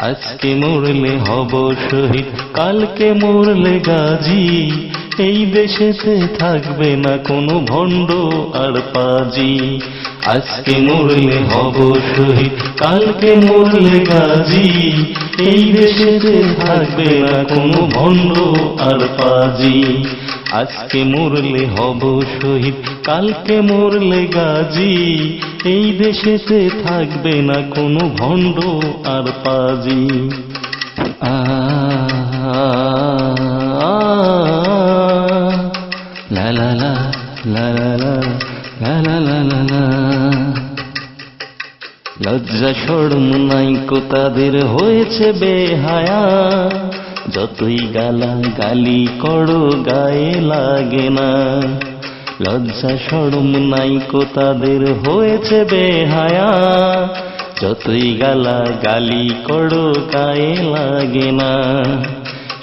আজকে মরলে হব শহীদ, কালকে মরলে গাজী। এই দেশেতে থাকবে না কোনো ভণ্ড আর পাজি। আজকে মরলে হব শহীদ, কালকে মরলে গাজী। এই দেশেতে থাকবে না কোনো ভণ্ড আর পাজি। আজকে মরলে হব শহীদ কালকে মরলে গাজী এই দেশেতে থাকবে না কোনো ভণ্ড আর পাজি আ লা লা লা লা লা লা লা লা লা লা লজ্জা সরম নাই কো তাদের হয়েছে বেহায়া যতই গালা গালি করো, গায়ে লাগে না। লজ্জা সরম নাই তাদের, হয়েছে বেহায়া। যতই গালা গালি করো, গায়ে লাগে না।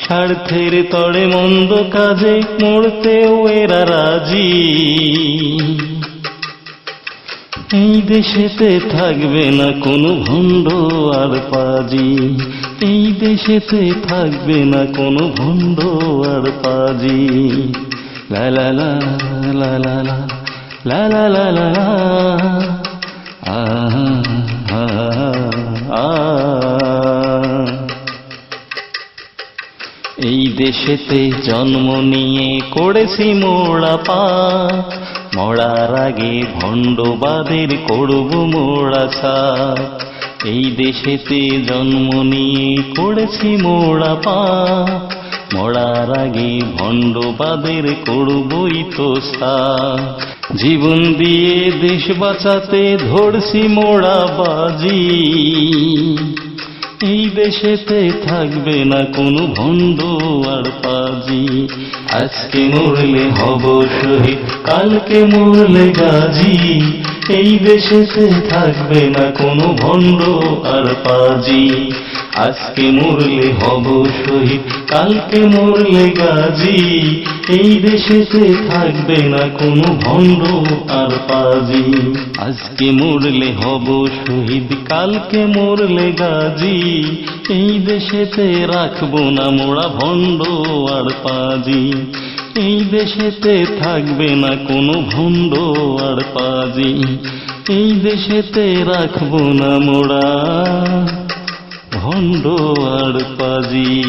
স্বার্থের তরে মন্দ কাজে মরতেও এরা রাজি। এই দেশেতে থাকবে না কোনো ভণ্ড আর পাজি। এই দেশেতে থাকবে না কোনো ভণ্ড আর পাজি। লা লা লা লা লা লা লা লা লা লা এই দেশেতে জন্ম নিয়ে করেছি মোড়া পা মরার আগে ভণ্ডবাদের করব মোড়া ছা এই দেশেতে জন্ম নিয়ে করেছি মোড়া পা মরার আগে ভণ্ডবাদের করবই তো সা জীবন দিয়ে দেশ বাঁচাতে ধরছি মোড়া বাজি। দেশেতে থাকবে না কোনো ভণ্ড আর পাজি। আজকে মরলে হব শহীদ কালকে মরলে গাজী। এই দেশেতে থাকবে না কোনো ভণ্ড আর পাজি। আজকে মরলে হব শহীদ, কালকে মরলে গাজী। এই দেশেতে থাকবে না কোনো ভণ্ড আর পাজি। আজকে মরলে হব শহীদ, কালকে মরলে গাজী। এই দেশেতে রাখব না মোড়া ভণ্ড আর পাজি। এই দেশেতে থাকবে না কোনো ভণ্ড আর পাজি। এই দেশেতে রাখব না মোড়া ভণ্ড আর পাজি।